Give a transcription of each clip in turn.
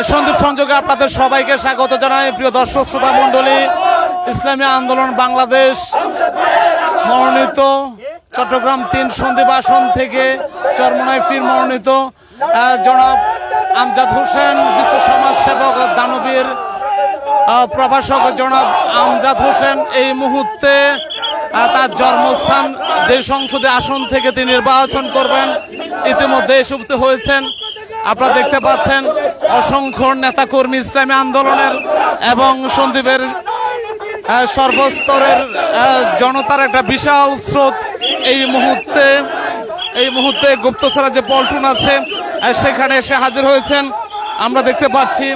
সন্দীপ সংযোগে আপনাদের সবাইকে স্বাগত জানাই। প্রিয় দর্শক, শ্রোতা মণ্ডলী, ইসলামী আন্দোলন বাংলাদেশ মনোনীত চট্টগ্রাম তিন সন্দীপ আসন থেকে চরমনায় ফির মনোনীত জনাব আমজাদ হোসেন, বিশ্ব সমাজ সেবক দানবীর প্রভাষক জনাব আমজাদ হোসেন এই মুহূর্তে তার জন্মস্থান যে সংসদে আসন থেকে তিনি নির্বাচন করবেন, ইতিমধ্যে এসে হয়েছেন। আপনারা দেখতে পাচ্ছেন অসংখ্য নেতাকর্মী ইসলামী আন্দোলনের এবং সন্দীপের সর্বস্তরের জনতার একটা বিশাল স্রোত এই মুহূর্তে এই মুহূর্তে গুপ্তসরা যে পল্টন আছে সেখানে এসে হাজির হয়েছেন। আমরা দেখতে পাচ্ছি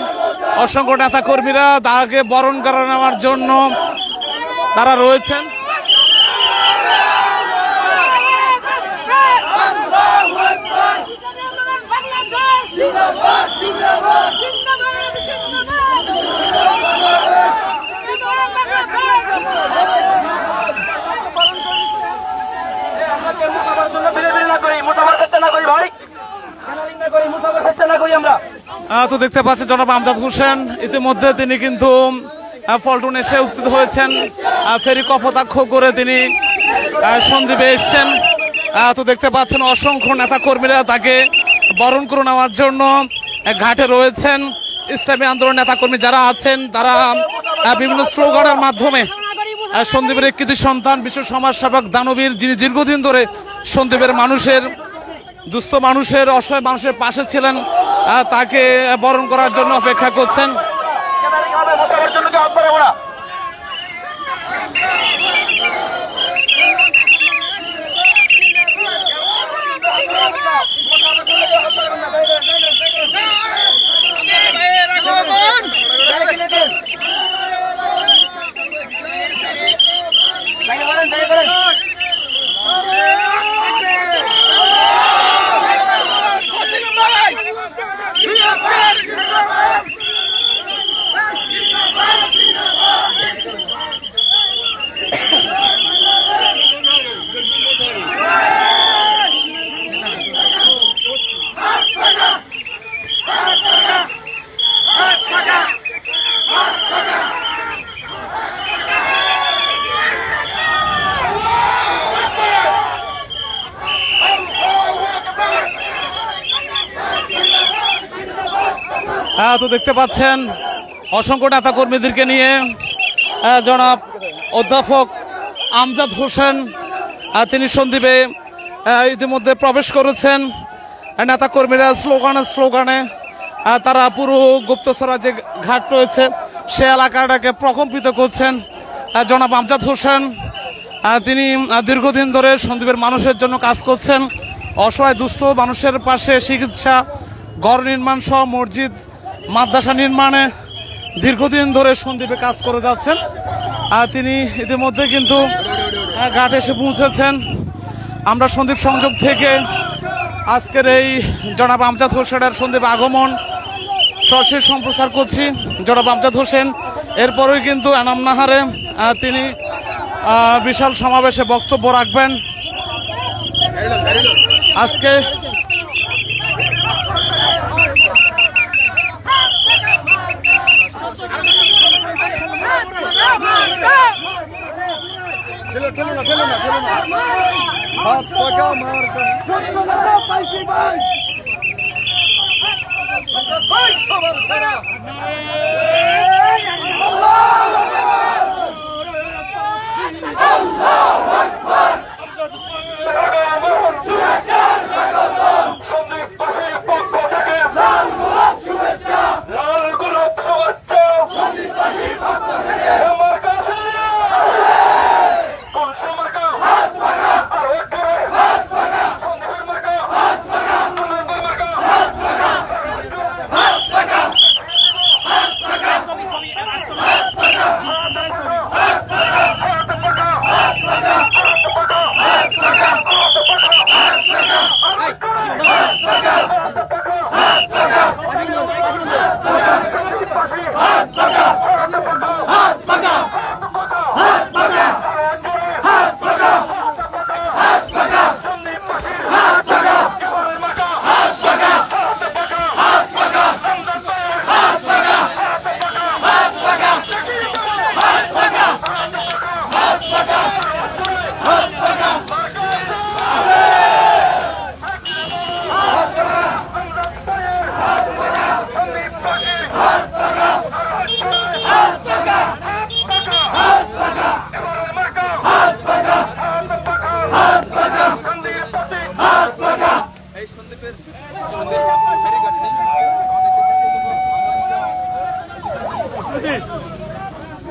অসংখ্য নেতা কর্মীরা তাকে বরণ করে নেওয়ার জন্য তারা রয়েছেন জিন্দাবাদ জিন্দাবাদ জিন্দাবাদ আহ, তো দেখতে পাচ্ছি জনাব আমজাদ হোসেন। ইতিমধ্যে তিনি কিন্তু আহ, পল্টন এসে উপস্থিত হয়েছেন। ফেরি কপোতাক্ষ করে তিনি আহ, সন্দ্বীপে এসছেন। তো দেখতে পাচ্ছেন অসংখ্য নেতা কর্মীরা তাকে বরণ করে নেওয়ার জন্য ঘাটে রয়েছেন ইসলামী আন্দোলন নেতাকর্মী যারা আছেন, তারা বিভিন্ন স্লোগানের মাধ্যমে সন্দীপের একটি সন্তান, বিশ্ব সমাজ সেবক দানবীর, যিনি দীর্ঘদিন ধরে সন্দীপের মানুষের, দুস্থ মানুষের, অসহায় মানুষের পাশে ছিলেন তাকে বরণ করার জন্য অপেক্ষা করছেন। তো দেখতে পাচ্ছেন অসংখ্য নেতা কর্মীদেরকে নিয়ে আহ, জনাব অধ্যাপক আমজাদ হোসেন আহ, তিনি সন্দীপে ইতিমধ্যে প্রবেশ করেছেন। নেতা কর্মীরা স্লোগানে স্লোগানে তারা পুরো গুপ্তসরা যে ঘাট রয়েছে সে এলাকাটাকে প্রকম্পিত করছেন। জনাব আমজাদ হোসেন তিনি দীর্ঘদিন ধরে সন্দীপের মানুষের জন্য কাজ করছেন। অসহায় দুস্থ মানুষের পাশে চিকিৎসা ঘর নির্মাণ সহ মসজিদ মাদ্রাসা নির্মাণে দীর্ঘদিন ধরে সন্দীপে কাজ করে যাচ্ছেন। আর তিনি ইতিমধ্যে কিন্তু ঘাটে এসে পৌঁছেছেন। আমরা সন্দীপ সংযোগ থেকে আজকের এই জনাব আমজাদ হোসেনের সন্দীপ আগমন সরাসরি সম্প্রচার করছি। জনাব আমজাদ হোসেন, এরপরেই কিন্তু এনাম নাহারে তিনি বিশাল সমাবেশে বক্তব্য রাখবেন। আজকে পাইছি ভাই লাল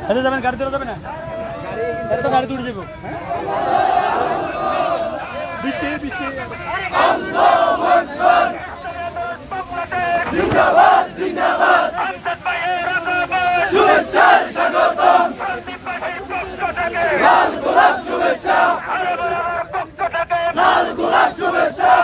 এতে যাবেন গাড়ি তোলা যাবে না? এত তো গাড়ি তুলে যাব বৃষ্টি বৃষ্টি। গাড়ি গো গাড়ি গো